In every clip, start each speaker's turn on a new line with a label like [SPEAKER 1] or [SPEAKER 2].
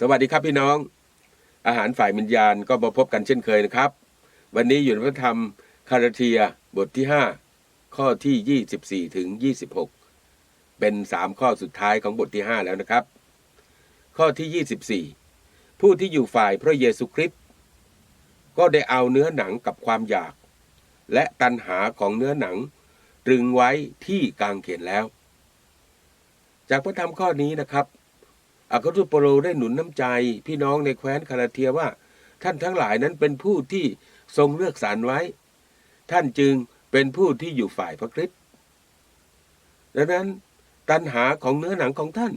[SPEAKER 1] สวัสดีครับพี่น้อง อาหารฝ่ายวิญญาณก็มาพบกันเช่นเคยนะครับ วันนี้อยู่ในพระธรรมคาราเทียบทที่ 5 ข้อที่ 24 ถึง 26 เป็น 3 ข้อสุดท้ายของบทที่ 5 แล้วนะครับ ข้อที่ 24 ผู้ที่อยู่ฝ่ายพระเยซูคริสต์ก็ได้เอาเนื้อหนังกับความอยาก และตันหาของเนื้อหนัง ตรึงไว้ที่กางเขนแล้ว จากพระธรรมข้อนี้นะครับ อัครทูตเปโลได้หนุนน้ำใจ พี่น้องในแคว้นคาราเทียว่า ท่านทั้งหลายนั้นเป็นผู้ที่ทรงเลือกสรรไว้ ท่านจึงเป็นผู้ที่อยู่ฝ่ายพระคริสต์ดังนั้นตัณหาของเนื้อหนังของท่าน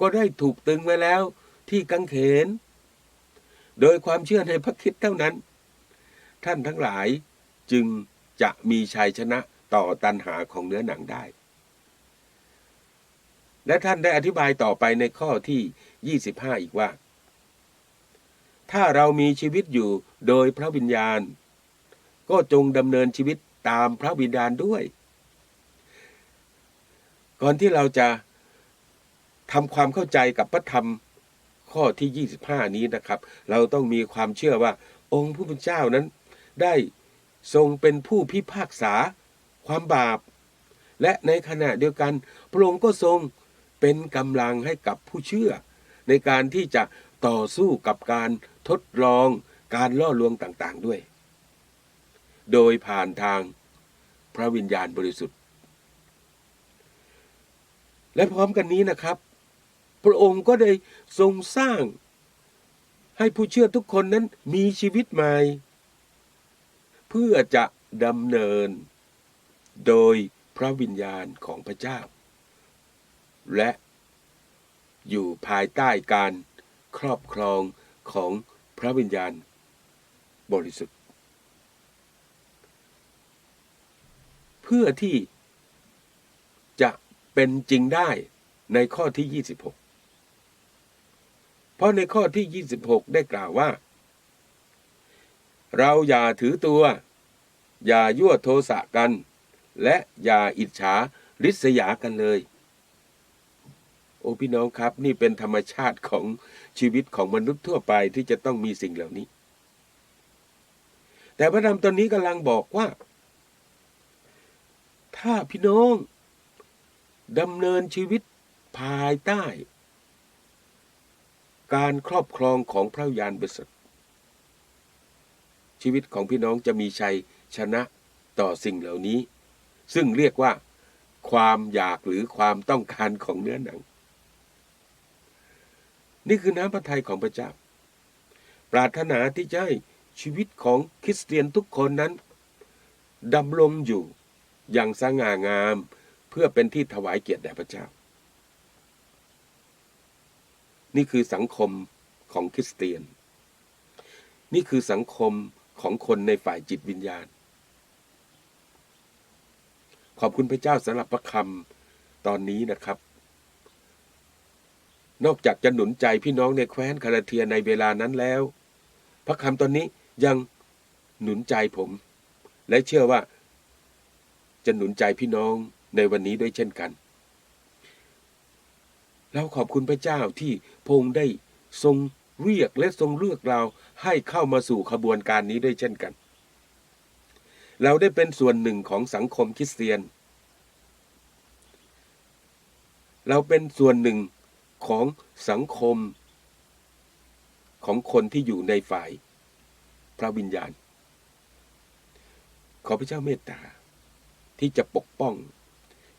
[SPEAKER 1] ก็ได้ถูกตึงไว้แล้วที่กังเขน โดยความเชื่อในพระคริสต์เท่านั้น ท่านทั้งหลายจึงจะมีชัยชนะต่อตัณหาของเนื้อหนังได้ และท่านได้อธิบายต่อไปในข้อที่ 25 อีกว่า ถ้าเรามีชีวิตอยู่โดยพระวิญญาณ ก็จงดำเนินชีวิตตามพระวิญญาณด้วย ก่อนที่เราจะทำความเข้าใจกับพระธรรมข้อที่ 25 นี้นะครับ เราต้องมีความเชื่อว่า องค์ผู้เป็นเจ้านั้น ได้ทรงเป็นผู้พิพากษา ความบาป และในขณะเดียวกัน พระองค์ก็ทรง เป็นกำลังให้กับผู้เชื่อ ในการที่จะต่อสู้กับการทดลองการล่อลวงต่างๆด้วย โดยผ่านทางพระวิญญาณบริสุทธิ์ และพร้อมกันนี้นะครับ พระองค์ก็ได้ทรงสร้าง ให้ผู้เชื่อทุกคนนั้นมีชีวิตใหม่ เพื่อจะดำเนิน โดยพระวิญญาณของพระเจ้า และอยู่ภายใต้การครอบครองของพระวิญญาณบริสุทธิ์ เพื่อที่จะเป็นจริงได้ในข้อที่ 26 เพราะในข้อที่ 26 ได้กล่าวว่า เราอย่าถือตัว อย่ายั่วโทสะกัน และอย่าอิจฉาริษยากันเลย โอ้พี่น้องครับ นี่เป็นธรรมชาติของชีวิตของมนุษย์ทั่วไปที่จะต้องมีสิ่งเหล่านี้ แต่พระธรรมตอนนี้กำลังบอกว่า ถ้าพี่น้องดำเนินชีวิตภายใต้ การครอบครองของพระวิญญาณบริสุทธิ์ชีวิตของพี่น้องจะมีชัยชนะต่อสิ่งเหล่านี้ ซึ่งเรียกว่า ความอยากหรือความต้องการของเนื้อหนัง นี่คือน้ำพระทัยของพระเจ้า ปรารถนาที่จะให้ชีวิตของคริสเตียนทุกคนนั้นดำรงอยู่อย่างสง่างามเพื่อเป็นที่ถวายเกียรติแด่พระเจ้า นี่คือสังคมของคริสเตียน นี่คือสังคมของคนในฝ่ายจิตวิญญาณ ขอบคุณพระเจ้าสำหรับพระคำตอนนี้นะครับ นอกจากจะหนุนใจพี่น้องในแคว้นคาราเทียในเวลานั้นแล้ว พระคำตอนนี้ยังหนุนใจผม และเชื่อว่า จะหนุนใจพี่น้องในวันนี้ด้วยเช่นกัน เราขอบคุณพระเจ้าที่พงได้ทรงเรียกและทรงเลือกเราให้เข้ามาสู่ขบวนการนี้ด้วยเช่นกัน เราได้เป็นส่วนหนึ่งของสังคมคริสเตียน เราเป็นส่วนหนึ่ง ของสังคม ของคนที่อยู่ในฝ่ายพระวิญญาณ ขอพระเจ้าเมตตาที่จะปกป้อง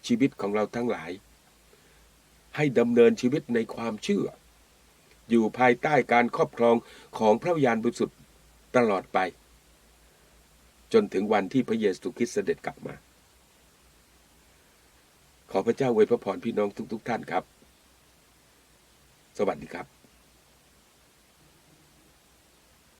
[SPEAKER 1] ชีวิตของเราทั้งหลาย ให้ดำเนินชีวิตในความเชื่อ อยู่ภายใต้การครอบครองของพระวิญญาณบริสุทธิ์ตลอดไป จนถึงวันที่พระเยซูคริสต์เสด็จกลับมา ขอพระเจ้าอวยพระพรพี่น้องทุก ๆ ท่านครับ สวัสดีครับ